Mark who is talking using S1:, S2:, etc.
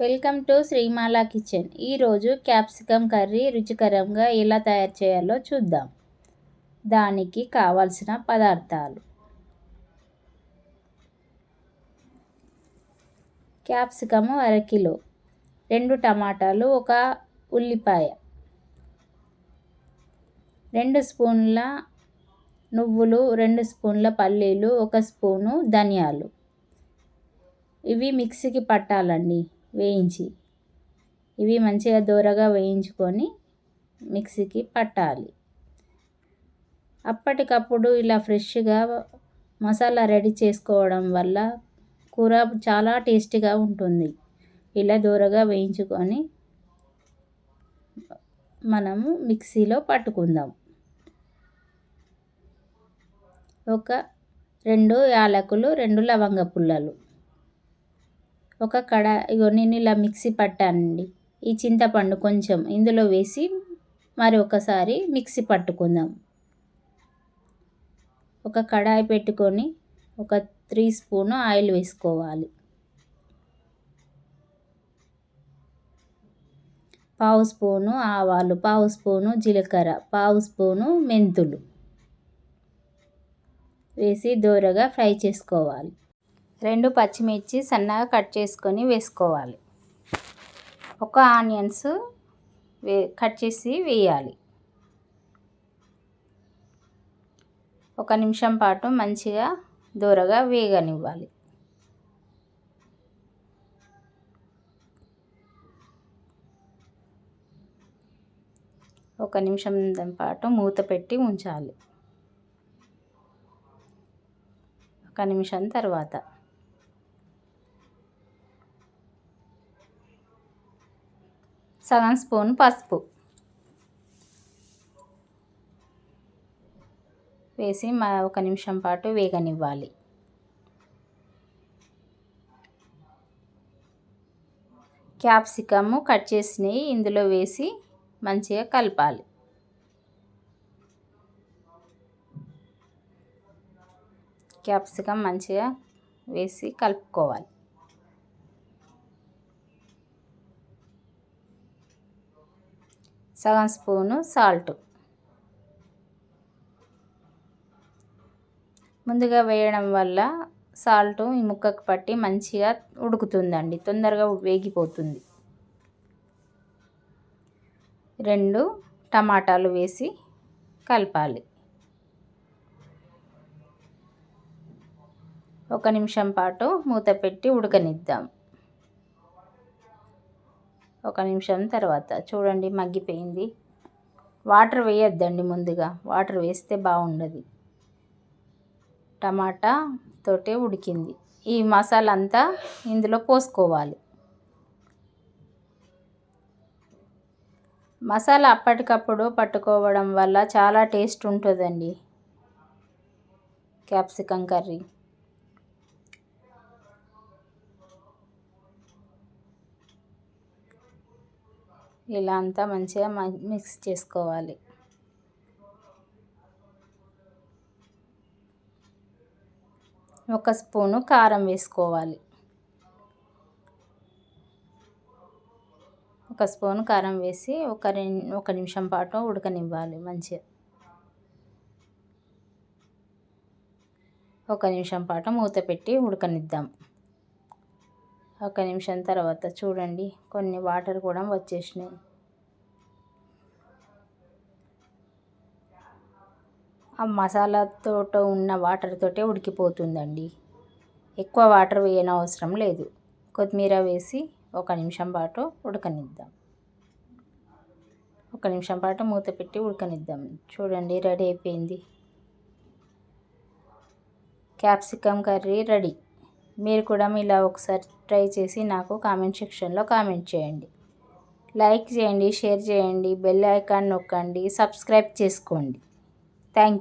S1: Welcome to Srimala kitchen. ఈరోజు capsicum curry రుచికరంగా ఎలా తయారు చేయాలో చూద్దాం. దానికి కావలసిన పదార్థాలు. క్యాప్సికము అరకిలో రెండు టమాటాలు ఒక ఉల్లిపాయ. రెండు స్పూన్ల నువ్వులు రెండు స్పూన్ల పల్లీలు ఒక స్పూను ధనియాలు. ఇవి మిక్సీకి పట్టాలండి. వేయించి ఇవి మంచిగా దూరగా వేయించుకొని మిక్సీకి పట్టాలి. అప్పటికప్పుడు ఇలా ఫ్రెష్గా మసాలా రెడీ చేసుకోవడం వల్ల కూర చాలా టేస్టీగా ఉంటుంది. ఇలా దూరగా వేయించుకొని మనము మిక్సీలో పట్టుకుందాం. ఒక రెండు యాలకులు రెండు లవంగ పుల్లలు. ఒక కడాయి ఇగో నేను ఇలా మిక్సీ పట్టానండి. ఈ చింతపండు కొంచెం ఇందులో వేసి మరి ఒకసారి మిక్సీ పట్టుకుందాం. ఒక కడాయి పెట్టుకొని ఒక త్రీ స్పూను ఆయిల్ వేసుకోవాలి. పావు స్పూను ఆవాలు పావు స్పూను జీలకర్ర పావు స్పూను మెంతులు వేసి దోరగా ఫ్రై చేసుకోవాలి. రెండు పచ్చిమిర్చి సన్నగా కట్ చేసుకొని వేసుకోవాలి. ఒక ఆనియన్స్ వే కట్ చేసి వేయాలి. ఒక నిమిషం పాటు మంచిగా దూరగా వేగనివ్వాలి. ఒక నిమిషం పాటు మూత పెట్టి ఉంచాలి. ఒక నిమిషం తర్వాత. సగం స్పూన్ పసుపు వేసి ఒక నిమిషం పాటు వేగనివ్వాలి. క్యాప్సికము కట్ చేసినవి ఇందులో వేసి మంచిగా కలపాలి. క్యాప్సికమ్ మంచిగా వేసి కలుపుకోవాలి. సగం స్పూను సాల్ట్. ముందుగా వేయడం వల్ల సాల్ట్ ఈ ముక్కకు పట్టి మంచిగా ఉడుకుతుందండి తొందరగా వేగిపోతుంది. రెండు టమాటాలు వేసి కలపాలి. ఒక నిమిషం పాటు మూత పెట్టి ఉడకనిద్దాం. ఒక నిమిషం తర్వాత చూడండి మగ్గిపోయింది. వాటర్ వేయొద్దండి ముందుగా. వాటర్ వేస్తే బాగుండదు. టమాటా తోటే ఉడికింది. ఈ మసాలా అంతా ఇందులో పోసుకోవాలి. మసాలా అప్పటికప్పుడు పట్టుకోవడం వల్ల చాలా టేస్ట్ ఉంటుందండి. Capsicum curry. ఇలా అంతా మంచిగా మిక్స్ చేసుకోవాలి. ఒక స్పూను కారం వేసుకోవాలి. ఒక స్పూన్ కారం వేసి ఒక రెండు ఒక నిమిషం పాటు ఉడకనివ్వాలి మంచిగా. ఒక నిమిషం పాటు మూత పెట్టి ఉడకనిద్దాం. ఒక నిమిషం తర్వాత చూడండి. కొన్ని వాటర్ కూడా వచ్చేసినాయి. ఆ మసాలాతో ఉన్న వాటర్ తోటే ఉడికిపోతుందండి. ఎక్కువ వాటర్ వేయనవసరం లేదు. కొత్తిమీర వేసి ఒక నిమిషం పాటు ఉడకనిద్దాం. ఒక నిమిషం పాటు మూత పెట్టి ఉడకనిద్దాం. చూడండి రెడీ అయిపోయింది. Capsicum curry ready. మీరు కూడా ఇలా ఒకసారి ట్రై చేసి నాకు కామెంట్ సెక్షన్లో కామెంట్ చేయండి. లైక్ చేయండి షేర్ చేయండి బెల్ ఐకాన్ నొక్కండి సబ్స్క్రైబ్ చేసుకోండి. థ్యాంక్